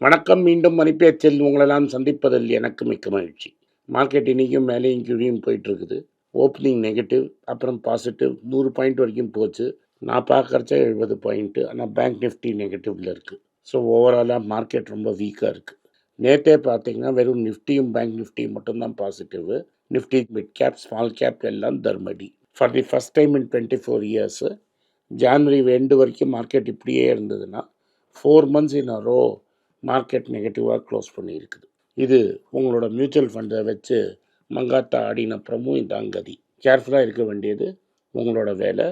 வணக்கம் மீண்டும் மணிப்பேச்சில் உங்களெல்லாம் சந்திப்பதில் எனக்கு மிக்க மகிழ்ச்சி. மார்க்கெட் இன்றைக்கும் மேலேயும் கீழேயும் போயிட்டு இருக்குது ஓப்பனிங் நெகட்டிவ் அப்புறம் பாசிட்டிவ் நூறு பாயிண்ட் வரைக்கும் போச்சு. நான் பார்க்குறச்ச எழுபது பாயிண்ட்டு ஆனால் பேங்க் நிஃப்டி நெகட்டிவில் இருக்குது ஸோ ஓவராலாக மார்க்கெட் ரொம்ப வீக்காக இருக்குது நேற்றே பார்த்தீங்கன்னா வெறும் நிஃப்டியும் பேங்க் நிஃப்டியும் மட்டும்தான் positive. Nifty mid cap small cap எல்லாம் தர்மடி. For the first time in twenty four years January ரெண்டு வரைக்கும் மார்க்கெட் இப்படியே இருந்ததுன்னா four months in a row market நெகட்டிவாக க்ளோஸ் பண்ணியிருக்குது. இது உங்களோட மியூச்சுவல் ஃபண்டை வச்சு மங்காத்தா ஆடின அப்புறமும் இதான் கதி. கேர்ஃபுல்லாக இருக்க வேண்டியது உங்களோட வேலை.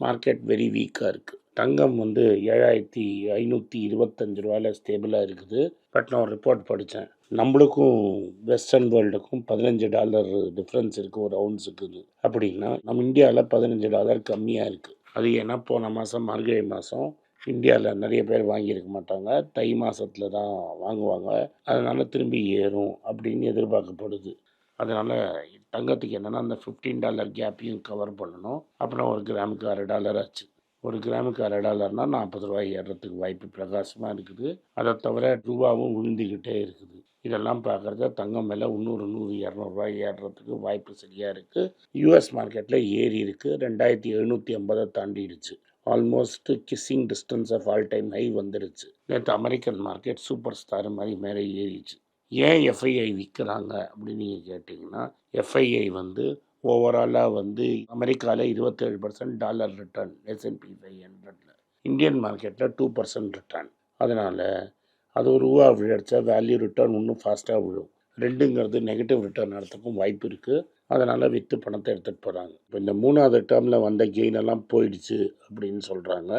மார்க்கெட் வெரி வீக்காக இருக்குது தங்கம் வந்து ஏழாயிரத்தி ஐநூற்றி இருபத்தஞ்சு ரூபாயில் ஸ்டேபிளாக இருக்குது. பட் நான் ஒரு ரிப்போர்ட் படித்தேன் நம்மளுக்கும் வெஸ்டர்ன் வேர்ல்டுக்கும் பதினஞ்சு டாலர் டிஃப்ரென்ஸ் இருக்குது ஒரு அவுன்ஸுக்கு அப்படின்னா நம்ம இந்தியாவில் பதினஞ்சு டாலர் கம்மியாக இருக்குது அது ஏன்னா போன மாதம் மார்கழி மாதம் இந்தியாவில் நிறைய பேர் வாங்கியிருக்க மாட்டாங்க. தை மாதத்தில் தான் வாங்குவாங்க. அதனால் திரும்பி ஏறும் அப்படின்னு எதிர்பார்க்கப்படுது. அதனால் தங்கத்துக்கு என்னென்னா அந்த ஃபிஃப்டீன் டாலர் கேப்பையும் கவர் பண்ணணும். அப்புறம் ஒரு கிராமுக்கு அரை டாலர் ஆச்சு. ஒரு கிராமுக்கு அரை டாலர்னால் நாற்பது ரூபாய் ஏறுறதுக்கு வாய்ப்பு பிரகாசமாக இருக்குது. அதை தவிர ரூபாவும் விழுந்துக்கிட்டே இருக்குது. இதெல்லாம் பார்க்குறத தங்கம் மேலே இன்னொரு நூறு இரநூறுவாய் ஏறுறதுக்கு வாய்ப்பு சரியாக இருக்குது யூஎஸ் மார்க்கெட்டில் ஏறி இருக்குது ரெண்டாயிரத்தி எழுநூற்றி ஐம்பதை தாண்டிடுச்சு. Almost kissing distance of all time high வந்துடுச்சு நேற்று அமெரிக்கன் மார்க்கெட் சூப்பர் ஸ்டார் மாதிரி மேலே ஏறிச்சு. ஏன் எஃப்ஐஐ விற்கிறாங்க அப்படின்னு நீங்கள் கேட்டிங்கன்னா எஃப்ஐஐ வந்து ஓவராலாக வந்து அமெரிக்காவில் இருபத்தேழு percent dollar return S and P five ஹண்ட்ரடில் இந்தியன் மார்க்கெட்டில் டூ பர்சன்ட் ரிட்டர்ன் அதனால் அது ஒரு ரூபா விழுச்சா வேல்யூ ரிட்டர்ன் இன்னும் ஃபாஸ்ட்டாக விழும். ரெண்டுங்கிறது நெகட்டிவ் ரிட்டர்ன் நடத்துக்கும் வாய்ப்பு இருக்குது அதனால் விற்று பணத்தை எடுத்துகிட்டு போகிறாங்க இப்போ இந்த மூணாவது டேர்மில் வந்த கெயின் எல்லாம் போயிடுச்சு அப்படின்னு சொல்கிறாங்க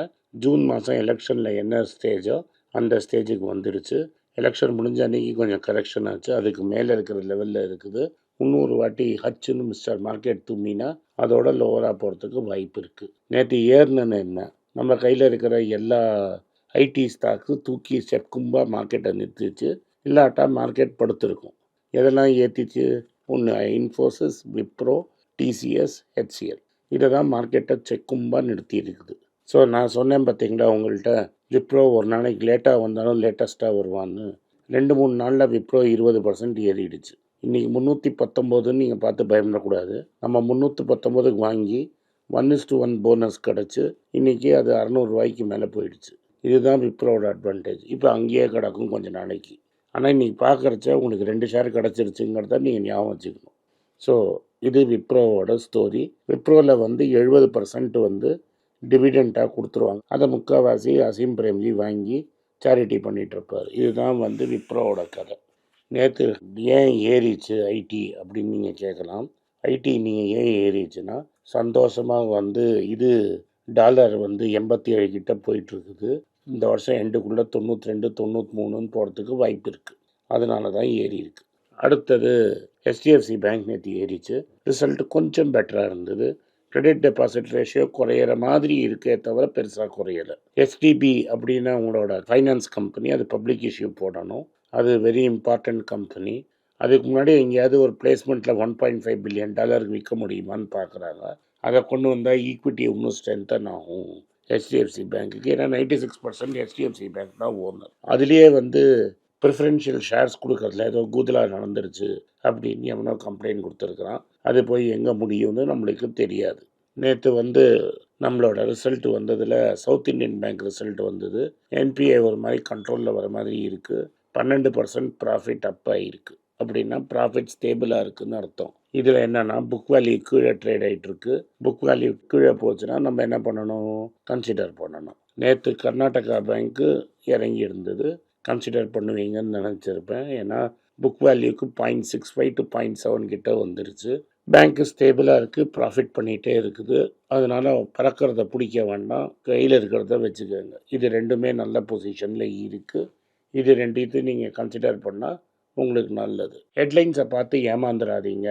ஜூன் மாதம் எலெக்ஷனில் என்ன ஸ்டேஜோ அந்த ஸ்டேஜுக்கு வந்துடுச்சு எலெக்ஷன் முடிஞ்ச அன்றைக்கி கொஞ்சம் கரெக்ஷன் ஆச்சு. அதுக்கு மேலே இருக்கிற லெவலில் இருக்குது. இன்னொரு வாட்டி ஹச்சுன்னு மிஸ்டர் மார்க்கெட் தும்மினா அதோட லோவராக போகிறதுக்கு வாய்ப்பு இருக்குது நேற்று ஏறினன்னு என்ன? நம்ம கையில் இருக்கிற எல்லா ஐடி ஸ்டாக்கு தூக்கி செக்கும்பாக மார்க்கெட்டை நிறுத்திச்சு. இல்லாட்டா மார்க்கெட் படுத்துருக்கும். எதெல்லாம் ஏற்றிச்சு ஒன்று இன்ஃபோசிஸ் விப்ரோ டிசிஎஸ் ஹெச்சிஎல் இதை தான் மார்க்கெட்டை செக்கும்பாக நிறுத்தி இருக்குது ஸோ நான் சொன்னேன் பார்த்தீங்களா உங்கள்கிட்ட விப்ரோ ஒரு நாளைக்கு லேட்டாக வந்தாலும் லேட்டஸ்ட்டாக வருவான்னு. ரெண்டு மூணு நாளில் விப்ரோ இருபது பர்சன்ட் ஏறிடுச்சு. இன்றைக்கி முந்நூற்றி பத்தொம்போதுன்னு நீங்கள் பார்த்து பயப்படக்கூடாது. நம்ம முந்நூற்றி பத்தொம்போதுக்கு வாங்கி one is to one bonus கிடச்சி இன்றைக்கி அது அறநூறுவாய்க்கு மேலே போயிடுச்சு. இதுதான் விப்ரோட அட்வான்டேஜ் இப்போ அங்கேயே கிடக்கும் கொஞ்சம் நாளைக்கு. ஆனால் இன்றைக்கி பார்க்குறச்ச உங்களுக்கு ரெண்டு ஷேர் கிடச்சிருச்சுங்கிறத நீங்கள் ஞாபகம் வச்சுக்கணும். ஸோ இது விப்ரோவோட ஸ்டோரி விப்ரோவில் வந்து எழுபது பர்சன்ட் வந்து டிவிடெண்ட்டாக கொடுத்துருவாங்க. அதை முக்கால்வாசி அசீம் பிரேம்ஜி வாங்கி சேரிட்டி பண்ணிகிட்ருப்பார் இதுதான் வந்து விப்ரோவோட கதை. நேற்று ஏன் ஏறிச்சு ஐடி அப்படின்னு நீங்கள் கேட்கலாம். ஐடி நீங்கள் ஏன் ஏறிச்சுன்னா சந்தோஷமாக வந்து இது டாலர் வந்து எண்பத்தி ஏழு கிட்ட போயிட்டுருக்குது. இந்த வருஷம் எண்டுக்குள்ளே தொண்ணூற்றி ரெண்டு தொண்ணூற்றி மூணுன்னு போகிறதுக்கு வாய்ப்பு இருக்குது அதனால தான் ஏறி இருக்குது அடுத்தது ஹெச்டிஎஃப்சி பேங்க் நேற்று ஏறிச்சு. ரிசல்ட் கொஞ்சம் பெட்டராக இருந்தது. கிரெடிட் டெபாசிட் ரேஷியோ குறையிற மாதிரி இருக்கே தவிர பெருசாக குறையலை. எஸ்டிபி அப்படின்னா உங்களோட ஃபைனான்ஸ் கம்பெனி அது பப்ளிக் இஷ்யூ போடணும். அது வெரி இம்பார்ட்டண்ட் கம்பெனி அதுக்கு முன்னாடி எங்கேயாவது ஒரு பிளேஸ்மெண்ட்டில் ஒன் பாயிண்ட் ஃபைவ் பில்லியன் டாலருக்கு விற்க முடியுமான்னு பார்க்குறாங்க அதை கொண்டு வந்தால் ஈக்விட்டி இன்னும் ஸ்ட்ரென்தன் ஆகும். ஹெச்டிஎஃப்சி பேங்க்குக்கு ஏன்னா ninety six percent HDFC bank தான் ஓனர் அதுலேயே வந்து ப்ரிஃபரன்ஷியல் ஷேர்ஸ் கொடுக்கறதுல ஏதோ கூதலாக நடந்துருச்சு அப்படின்னு எவனோ கம்ப்ளைண்ட் கொடுத்துருக்குறான். அது போய் எங்கே முடியும்னு நம்மளுக்கு தெரியாது. நேற்று வந்து நம்மளோட ரிசல்ட் வந்ததில் சவுத் இந்தியன் பேங்க் ரிசல்ட் வந்தது. என்பிஐ ஒரு மாதிரி கண்ட்ரோலில் வர மாதிரி இருக்குது பன்னெண்டு பர்சன்ட் ப்ராஃபிட் அப் ஆகிருக்கு அப்படின்னா ப்ராஃபிட் ஸ்டேபிளாக இருக்குதுன்னு அர்த்தம். இதில் என்னென்னா புக் வேல்யூ கீழே ட்ரேட் ஆகிட்டுருக்கு புக் வேல்யூ கீழே போச்சுன்னா நம்ம என்ன பண்ணணும்? கன்சிடர் பண்ணணும். நேற்று கர்நாடகா பேங்க்கு இறங்கி இருந்தது. கன்சிடர் பண்ணுவீங்கன்னு நினச்சிருப்பேன். ஏன்னா book வேல்யூக்கு point six five to point seven கிட்ட வந்துருச்சு. பேங்க்கு ஸ்டேபிளாக இருக்குது ப்ராஃபிட் பண்ணிகிட்டே இருக்குது. அதனால் பறக்கிறத பிடிக்க வேண்டாம். கையில் இருக்கிறத வச்சுக்கோங்க. இது ரெண்டுமே நல்ல பொசிஷனில் இருக்குது இது ரெண்டுத்தையும் நீங்கள் கன்சிடர் பண்ணால் உங்களுக்கு நல்லது. ஹெட்லைன்ஸை பார்த்து ஏமாந்துடாதீங்க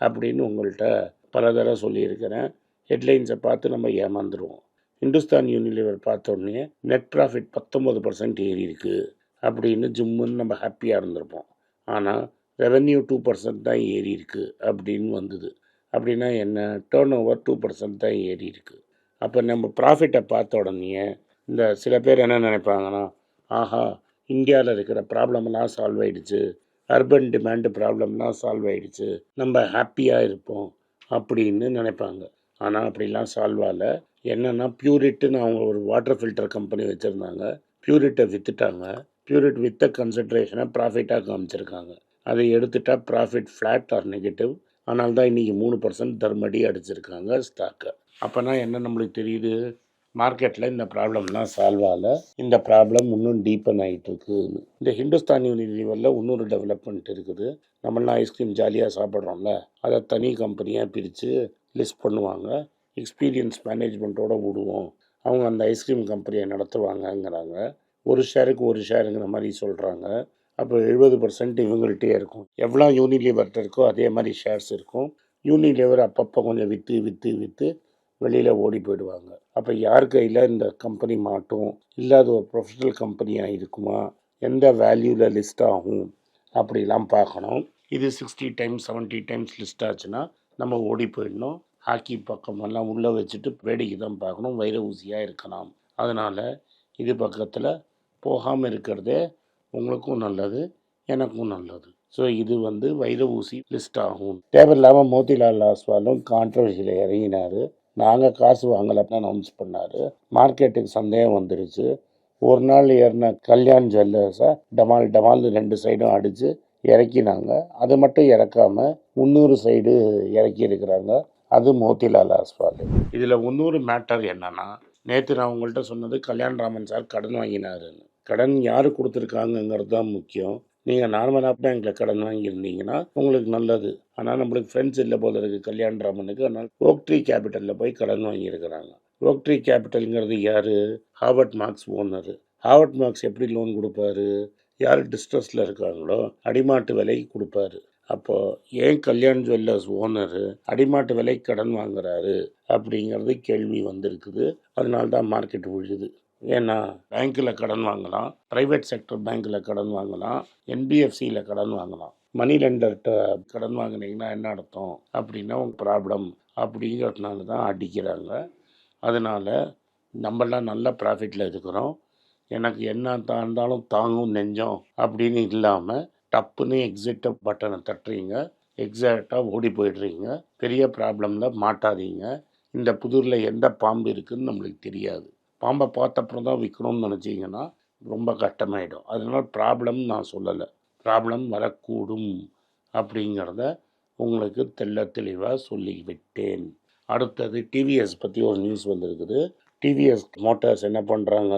அப்படின்னு உங்கள்கிட்ட பல தடவை சொல்லியிருக்கிறேன். ஹெட்லைன்ஸை பார்த்து நம்ம ஏமாந்துருவோம். இந்துஸ்தான் யூனிலிவர் பார்த்தோடனே நெட் ப்ராஃபிட் பத்தொம்பது பர்சன்ட் ஏறி இருக்குது அப்படின்னு ஜிம்முன்னு நம்ம ஹாப்பியாக இருந்திருப்போம். ஆனால் ரெவென்யூ டூ பர்சன்ட் தான் ஏறி இருக்குது அப்படின்னு வந்தது. அப்படின்னா என்ன? டேர்ன் ஓவர் டூ பர்சன்ட் தான் ஏறி இருக்குது அப்போ நம்ம ப்ராஃபிட்டை பார்த்த உடனே இந்த சில பேர் என்ன நினைப்பாங்கன்னா ஆஹா இந்தியாவில் இருக்கிற ப்ராப்ளம்லாம் சால்வ் ஆயிடுச்சு. அர்பன் டிமாண்டு ப்ராப்ளம்லாம் சால்வ் ஆயிடுச்சு. நம்ம ஹாப்பியாக இருப்போம் அப்படின்னு நினைப்பாங்க. ஆனால் அப்படிலாம் சால்வ் ஆகலை. என்னென்னா பியூரிட்டுன்னு அவங்க ஒரு வாட்டர் ஃபில்டர் கம்பெனி வச்சுருந்தாங்க. பியூரிட்டை விற்றுட்டாங்க பியூரிட் வித்த கன்சன்ட்ரேஷனை ப்ராஃபிட்டாக காமிச்சிருக்காங்க. அதை எடுத்துட்டா ப்ராஃபிட் ஃப்ளாட் ஆர் நெகட்டிவ் ஆனால் தான் இன்றைக்கி மூணு பர்சன்ட் தர்மடி அடிச்சிருக்காங்க ஸ்டாக்கை அப்போனா என்ன நம்மளுக்கு தெரியுது? மார்க்கெட்டில் இந்த ப்ராப்ளம்லாம் சால்வ் ஆகலை. இந்த ப்ராப்ளம் இன்னும் டீப்பன் ஆகிட்டு இருக்குன்னு இந்த ஹிந்துஸ்தான் யூனிலிவரில் இன்னொரு டெவலப்மெண்ட் இருக்குது. நம்மளாம் ஐஸ்கிரீம் ஜாலியாக சாப்பிட்றோம்ல அதை தனி கம்பெனியாக பிரித்து லிஸ்ட் பண்ணுவாங்க. எக்ஸ்பீரியன்ஸ் மேனேஜ்மெண்ட்டோடு விடுவோம். அவங்க அந்த ஐஸ்கிரீம் கம்பெனியை நடத்துவாங்கங்கிறாங்க. ஒரு ஷேருக்கு ஒரு ஷேருங்கிற மாதிரி சொல்கிறாங்க அப்போ எழுபது பர்சன்ட் இவங்கள்ட்டே இருக்கும். எவ்வளோ யூனிலிவர்கிட்ட இருக்கோ அதே மாதிரி ஷேர்ஸ் இருக்கும். யூனிலீவர் அப்பப்போ கொஞ்சம் விற்று விற்று விற்று வெளியில் ஓடி போயிடுவாங்க. அப்போ யார் கையில் இந்த கம்பெனி மாட்டும் இல்லாத ஒரு ப்ரொஃபஷனல் கம்பெனியாக இருக்குமா? எந்த வேல்யூவில் லிஸ்ட் ஆகும்? அப்படிலாம் பார்க்கணும். இது sixty times seventy times list ஆச்சுன்னா நம்ம ஓடி போயிடணும். ஹாக்கி பக்கமெல்லாம் உள்ளே வச்சுட்டு வேடிக்கை தான் பார்க்கணும். வைர ஊசியாக இருக்கலாம். அதனால் இது பக்கத்தில் போகாமல் இருக்கிறதே உங்களுக்கும் நல்லது எனக்கும் நல்லது. ஸோ இது வந்து வைர ஊசி லிஸ்ட் ஆகும். தேவையில்லாமல் மோதிலால் லாஸ்வாலும் கான்ட்ரவர்சியில் இறங்கினார். நாங்கள் காசு வாங்கலன்னு அனௌன்ஸ் பண்ணார். மார்க்கெட்டுக்கு சந்தேகம் வந்துருச்சு. ஒரு நாள் ஏறின கல்யாண் ஜுவல்லர்ஸை டமால் டமால் ரெண்டு சைடும் அடித்து இறக்கினாங்க. அது மட்டும் இறக்காமல் முந்நூறு சைடு இறக்கி இருக்கிறாங்க. அது மோத்திலால் ஆஸ்வால். இதில் இன்னொரு மேட்டர் என்னன்னா நேற்று நான் உங்கள்கிட்ட சொன்னது கல்யாண்ராமன் சார் கடன் வாங்கினாருன்னு. கடன் யார் கொடுத்துருக்காங்கங்கிறது தான் முக்கியம். நீங்கள் நார்மலாக பேங்க்கில் கடன் வாங்கியிருந்தீங்கன்னா உங்களுக்கு நல்லது. ஆனால் நம்மளுக்கு ஃப்ரெண்ட்ஸ் இல்லை போல இருக்குது கல்யாண்ராமனுக்கு அதனால் ஓக்ட்ரி கேபிட்டலில் போய் கடன் வாங்கியிருக்கிறாங்க. ஓக்ட்ரி கேபிட்டலுங்கிறது யார்? Howard Marks owner Howard Marks எப்படி லோன் கொடுப்பாரு? யார் டிஸ்ட்ரெஸில் இருக்காங்களோ அடிமாட்டு விலைக்கு கொடுப்பாரு. அப்போது ஏன் கல்யாண் ஜுவல்லர்ஸ் ஓனரு அடிமாட்டு விலைக்கு கடன் வாங்குறாரு? அப்படிங்கிறது கேள்வி வந்திருக்குது. அதனால தான் மார்க்கெட் விழுது ஏன்னா பேங்க்கில் கடன் வாங்கலாம் ப்ரைவேட் செக்டர் பேங்க்கில் கடன் வாங்கலாம் என்பிஎஃப்சியில் கடன் வாங்கலாம். மணி லெண்டர்கிட்ட கடன் வாங்கினீங்கன்னா என்ன அர்த்தம்? அப்படின்னா உங்கள் ப்ராப்ளம் அப்படிங்கிறதுனால தான் அடிக்கிறாங்க. அதனால் நம்மளாம் நல்ல ப்ராஃபிட்டில் இருக்கிறோம். எனக்கு என்ன தாழ்ந்தாலும் இருந்தாலும் தாங்கும் நெஞ்சம் அப்படின்னு இல்லாமல் டப்புன்னு எக்ஸிட் பட்டனை தட்டுறீங்க. எக்ஸாக்டாக ஓடி போயிடுறீங்க. பெரிய ப்ராப்ளமில் மாட்டாதீங்க. இந்த புதூரில் எந்த பாம்பு இருக்குதுன்னு நம்மளுக்கு தெரியாது. பாம்பை பார்த்தப்புறம் தான் விற்கணும்னு நினச்சிங்கன்னா ரொம்ப கஷ்டமாயிடும். அதனால் ப்ராப்ளம் நான் சொல்லலை. ப்ராப்ளம் வரக்கூடும் அப்படிங்கிறத உங்களுக்கு தெள்ள தெளிவாக சொல்லி விட்டேன் அடுத்தது டிவிஎஸ் பற்றி ஒரு நியூஸ் வந்திருக்குது. டிவிஎஸ் மோட்டார்ஸ் என்ன பண்ணுறாங்க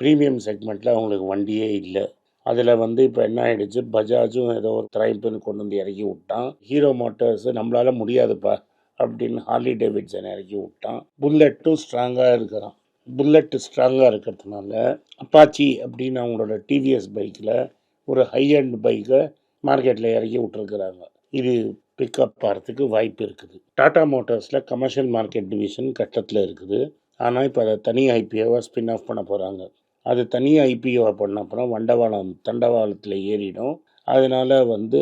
ப்ரீமியம் செக்மெண்ட்டில் அவங்களுக்கு வண்டியே இல்லை. அதில் வந்து இப்போ என்ன ஆகிடுச்சு பஜாஜும் ஏதோ ஒரு த்ரைப்புன்னு கொண்டு வந்து இறக்கி விட்டான். ஹீரோ மோட்டார்ஸு நம்மளால் முடியாதுப்பா அப்படின்னு ஹார்லி டேவிட்சன் இறக்கி விட்டான். புல்லட்டும் ஸ்ட்ராங்காக இருக்கிறான். புல்லட் ஸ்ட்ராங்காக இருக்கிறதுனால அப்பாச்சி அப்படின்னு அவங்களோட டிவிஎஸ் பைக்கில் ஒரு ஹை அண்ட் பைக்கை மார்க்கெட்டில் இறக்கி விட்டுருக்குறாங்க. இது பிக்கப் ஆகிறதுக்கு வாய்ப்பு இருக்குது. டாடா மோட்டார்ஸில் கமர்ஷியல் மார்க்கெட் டிவிஷன் கட்டத்தில் இருக்குது. ஆனால் இப்போ அதை தனி ஐபிஓவை ஸ்பின் ஆஃப் பண்ண போகிறாங்க அது தனி ஐபிஓவை பண்ண அப்புறம் வண்டவாளம் தண்டவாளத்தில் ஏறிடும். அதனால் வந்து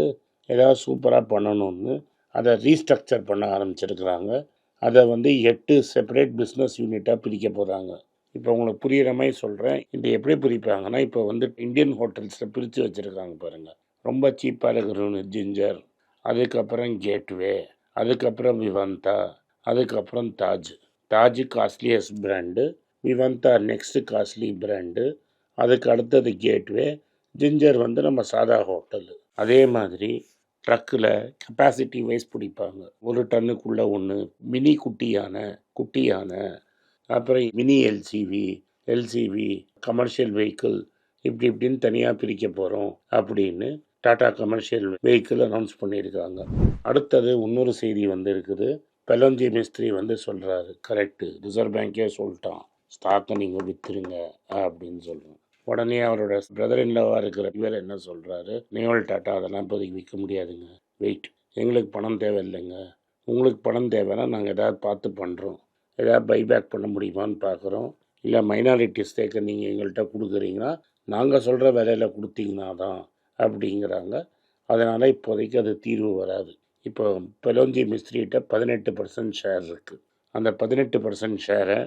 ஏதாவது சூப்பராக பண்ணணும்னு அதை ரீஸ்ட்ரக்சர் பண்ண ஆரம்பிச்சிருக்கிறாங்க. அதை வந்து எட்டு செப்பரேட் பிஸ்னஸ் யூனிட்டாக பிரிக்க போகிறாங்க இப்போ உங்களுக்கு புரிகிற மாதிரி சொல்கிறேன் இது எப்படி பிரிப்பாங்கன்னா இப்போ வந்து இந்தியன் ஹோட்டல்ஸில் பிரித்து வச்சுருக்காங்க பாருங்கள் ரொம்ப சீப்பாக இருக்கிறவனு ஜிஞ்சர் அதுக்கப்புறம் கேட்வே அதுக்கப்புறம் விவந்தா அதுக்கப்புறம் Taj Taj costliest brand Vivanta next costly brand அதுக்கு அடுத்தது கேட்வே ஜிஞ்சர் வந்து நம்ம சாதா ஹோட்டல் அதே மாதிரி ட்ரக்கில் கெப்பாசிட்டி வைஸ் பிடிப்பாங்க. ஒரு டன்னுக்குள்ளே ஒன்று மினி குட்டியான குட்டியான அப்புறம் mini LCV LCV commercial vehicle இப்படி இப்படின்னு தனியாக பிரிக்க போகிறோம் அப்படின்னு டாடா கமர்ஷியல் வெஹிக்கிள் அனௌன்ஸ் பண்ணியிருக்காங்க. அடுத்தது இன்னொரு செய்தி வந்து இருக்குது பெலஞ்சி மிஸ்திரி வந்து சொல்கிறாரு கரெக்டு ரிசர்வ் பேங்க்கே சொல்லிட்டான். ஸ்டாக்கை நீங்கள் விற்றுருங்க அப்படின்னு சொல்கிறேன் உடனே அவரோட பிரதர் இன்லவாக இருக்கிற இவர் என்ன சொல்கிறாரு நேவல் டாட்டா அதெல்லாம் இப்போதைக்கு விற்க முடியாதுங்க. வெயிட் எங்களுக்கு பணம் தேவையில்லைங்க. உங்களுக்கு பணம் தேவைன்னா நாங்கள் எதாவது பார்த்து பண்ணுறோம் எதாவது பைபேக் பண்ண முடியுமான்னு பார்க்குறோம். இல்லை மைனாரிட்டி ஸ்டேக்கை நீங்கள் எங்கள்கிட்ட கொடுக்குறீங்கன்னா நாங்கள் சொல்கிற விலையில் கொடுத்தீங்கன்னா தான் அப்படிங்கிறாங்க. அதனால் இப்போதைக்கு அது தீர்வு வராது. இப்போ பெலோஞ்சி மிஸ்திரிகிட்ட பதினெட்டு பர்சன்ட் ஷேர் இருக்குது அந்த பதினெட்டு பர்சன்ட் ஷேரை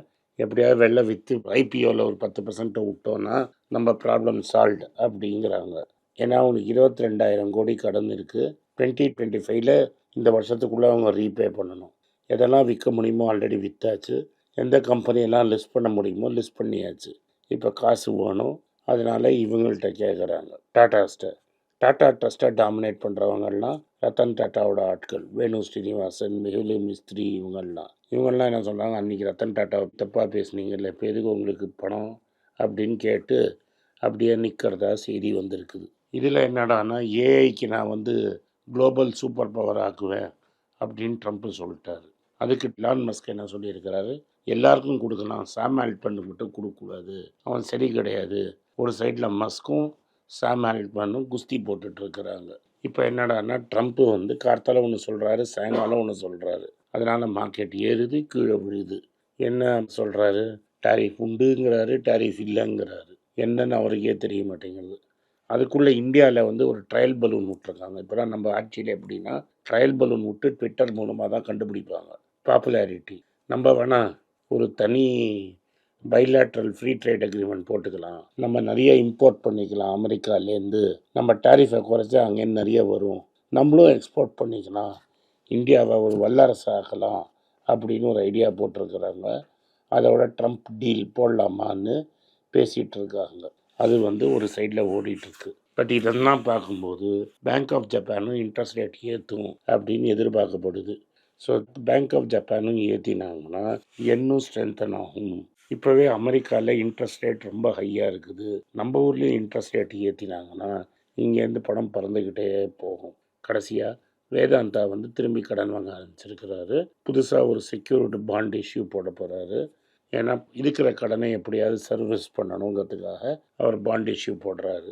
எப்படியாவது வெளில விற்று ஐபிஓவில் ஒரு பத்து பர்சன்ட்டை விட்டோன்னா நம்ம ப்ராப்ளம் சால்வ் அப்படிங்கிறாங்க. ஏன்னா அவனுக்கு இருபத்தி ரெண்டாயிரம் கோடி கடன் இருக்குது டுவெண்ட்டி டுவெண்ட்டி ஃபைவ்ல இந்த வருஷத்துக்குள்ளே அவங்க ரீபே பண்ணணும். எதெல்லாம் விற்க முடியுமோ ஆல்ரெடி விற்றாச்சு எந்த கம்பெனியெல்லாம் லிஸ்ட் பண்ண முடியுமோ லிஸ்ட் பண்ணியாச்சு. இப்போ காசு வேணும். அதனால இவங்கள்ட்ட கேட்குறாங்க டாட்டாஸ்ட்டை டாட்டா ட்ரஸ்ட்டை டாமினேட் பண்ணுறவங்கெல்லாம் ரத்தன் டாட்டாவோட ஆட்கள் வேணு ஸ்ரீனிவாசன் மெஹுலி மிஸ்திரி இவங்கெல்லாம் இவங்கெல்லாம் என்ன சொல்கிறாங்க அன்றைக்கி ரத்தன் டாட்டாவை தப்பாக பேசுனீங்கல்ல இப்போ எதுக்கு உங்களுக்கு பணம்? அப்படின்னு கேட்டு அப்படியே நிற்கிறதா செய்தி வந்திருக்குது. இதில் என்னடான்னா ஏஐக்கு நான் வந்து குளோபல் சூப்பர் பவர் ஆக்குவேன் அப்படின்னு ட்ரம்ப்பு சொல்லிட்டாரு. அதுக்கு லான் மஸ்க் என்ன சொல்லியிருக்கிறாரு? எல்லாருக்கும் கொடுக்கலாம். சாம் ஆல்ட்மனுக்கு மட்டும் கொடுக்கக்கூடாது. அவன் சரி கிடையாது. ஒரு சைடில் மஸ்க்கும் சாம் ஆல்ட்மனும் குஸ்தி போட்டுட்டு இருக்கிறாங்க இப்போ என்னடான்னா ட்ரம்ப் வந்து கார்த்தால ஒன்று சொல்கிறாரு சாயங்காலம் ஒன்று சொல்கிறாரு அதனால் மார்க்கெட் ஏறுது கீழே விழுது. என்ன சொல்கிறாரு டாரிஃப் உண்டுங்கிறாரு டாரிஃப் இல்லைங்கிறாரு. என்னன்னு அவருக்கே தெரிய மாட்டேங்கிறது அதுக்குள்ளே இந்தியாவில் வந்து ஒரு ட்ரையல் பலூன் விட்ருக்காங்க இப்போலாம் நம்ம ஆட்சியில் எப்படின்னா ட்ரையல் பலூன் விட்டு ட்விட்டர் மூலமாக தான் கண்டுபிடிப்பாங்க. பாப்புலாரிட்டி நம்ம வேணால் ஒரு தனி பைலேட்ரல் ஃப்ரீ ட்ரேட் அக்ரிமெண்ட் போட்டுக்கலாம். நம்ம நிறைய இம்போர்ட் பண்ணிக்கலாம். அமெரிக்காலேருந்து நம்ம டேரிஃபை குறைச்சா அங்கேருந்து நிறைய வரும். நம்மளும் எக்ஸ்போர்ட் பண்ணிக்கலாம். இந்தியாவை ஒரு வல்லரசு ஆக்கலாம் அப்படின்னு ஒரு ஐடியா போட்டிருக்கிறாங்க. அதோட ட்ரம்ப் டீல் போடலாமான்னு பேசிகிட்டு இருக்காங்க. அது வந்து ஒரு சைடில் ஓடிட்டுருக்கு. பட் இதெல்லாம் பார்க்கும்போது பேங்க் ஆஃப் ஜப்பானும் இன்ட்ரெஸ்ட் ரேட் ஏற்றும் அப்படின்னு எதிர்பார்க்கப்படுது. ஸோ பேங்க் ஆஃப் ஜப்பானும் ஏற்றினாங்கன்னா இன்னும் ஸ்ட்ரென்தன் ஆகும். இப்போவே அமெரிக்காவில் இன்ட்ரெஸ்ட் ரேட் ரொம்ப ஹையாக இருக்குது. நம்ம ஊர்லேயும் இன்ட்ரெஸ்ட் ரேட் ஏற்றினாங்கன்னா இங்கேருந்து பணம் பறந்துக்கிட்டே போகும். கடைசியாக வேதாந்தா வந்து திரும்பி கடன் வாங்க ஆரம்பிச்சிருக்கிறாரு. புதுசாக ஒரு செக்யூரிட்டி பாண்ட் இஷ்யூ போட போகிறாரு ஏன்னா இருக்கிற கடனை எப்படியாவது சர்வீஸ் பண்ணணுங்கிறதுக்காக அவர் பாண்ட் இஷ்யூ போடுறாரு.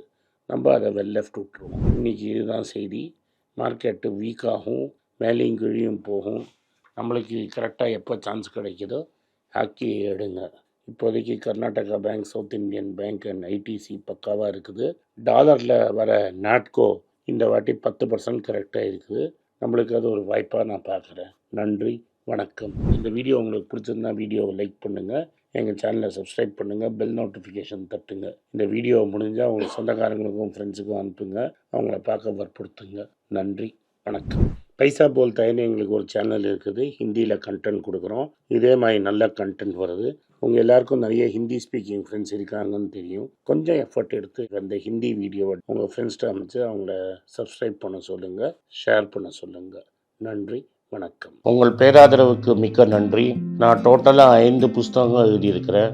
நம்ம அதை வெல் லெஃப்ட் விட்டுருவோம். இன்றைக்கி இதுதான் செய்தி. மார்க்கெட்டு வீக்காகும் மேலேயும் கீழியும் போகும். நம்மளுக்கு கரெக்டாக எப்போ சான்ஸ் கிடைக்குதோ ஹாக்கி எடுங்க. இப்போதைக்கு Karnataka bank South Indian bank and ITC பக்காவாக இருக்குது. டாலரில் வர நாட்கோ இந்த வாட்டி பத்து பர்சன்ட் கரெக்டாக இருக்குது. நம்மளுக்கு அது ஒரு வாய்ப்பாக நான் பார்க்குறேன் நன்றி வணக்கம். இந்த வீடியோ உங்களுக்கு பிடிச்சிருந்தா வீடியோவை லைக் பண்ணுங்கள் எங்கள் சேனலை சப்ஸ்கிரைப் பண்ணுங்கள் பெல் நோட்டிஃபிகேஷன் தட்டுங்க. இந்த வீடியோ முடிஞ்சால் உங்கள் சொந்தக்காரங்களுக்கும் ஃப்ரெண்ட்ஸுக்கும் அனுப்புங்க. அவங்கள பார்க்க வற்புறுத்துங்க. நன்றி வணக்கம். பைசா போல் தயன்னு எங்களுக்கு ஒரு சேனல் இருக்குது. ஹிந்தியில் கண்டென்ட் கொடுக்குறோம். இதே மாதிரி நல்ல கண்டென்ட் வருது. உங்கள் எல்லாருக்கும் நிறைய ஹிந்தி ஸ்பீக்கிங் ஃப்ரெண்ட்ஸ் இருக்காங்கன்னு தெரியும். கொஞ்சம் எஃபர்ட் எடுத்து அந்த ஹிந்தி வீடியோவை உங்கள் ஃப்ரெண்ட்ஸ்கிட்ட அமைச்சு அவங்கள சப்ஸ்கிரைப் பண்ண சொல்லுங்கள் ஷேர் பண்ண சொல்லுங்கள் நன்றி. வணக்கம். உங்கள் பேராதரவுக்கு மிக்க நன்றி. நான் டோட்டலாக ஐந்து புஸ்தகங்கள் எழுதியிருக்கிறேன்.